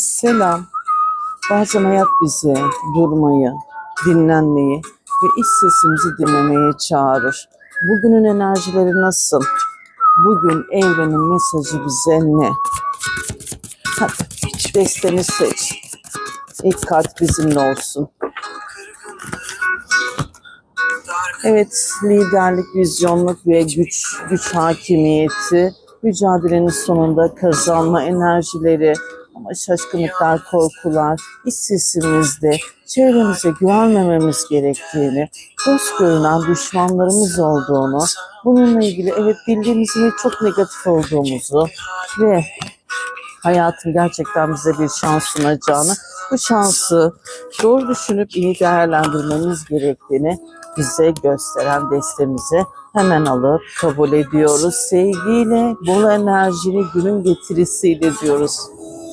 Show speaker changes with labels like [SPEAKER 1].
[SPEAKER 1] Selam. Bazen hayat bizi durmayı, dinlenmeyi ve iç sesimizi dinlemeye çağırır. Bugünün enerjileri nasıl? Bugün evrenin mesajı bize ne? Hadi desteni seç. İlk kart bizimle olsun. Evet, liderlik, vizyonluk ve güç, güç hakimiyeti, mücadelenin sonunda kazanma enerjileri, ama şaşkınlıklar, korkular, iç çevremize güvenmememiz gerektiğini, dost görünen düşmanlarımız olduğunu, bununla ilgili evet bildiğimizin çok negatif olduğumuzu ve hayatın gerçekten bize bir şans sunacağını, bu şansı doğru düşünüp iyi değerlendirmemiz gerektiğini bize gösteren destemizi hemen alıp kabul ediyoruz. Sevgiyle, bol enerjili günün getirisiyle diyoruz.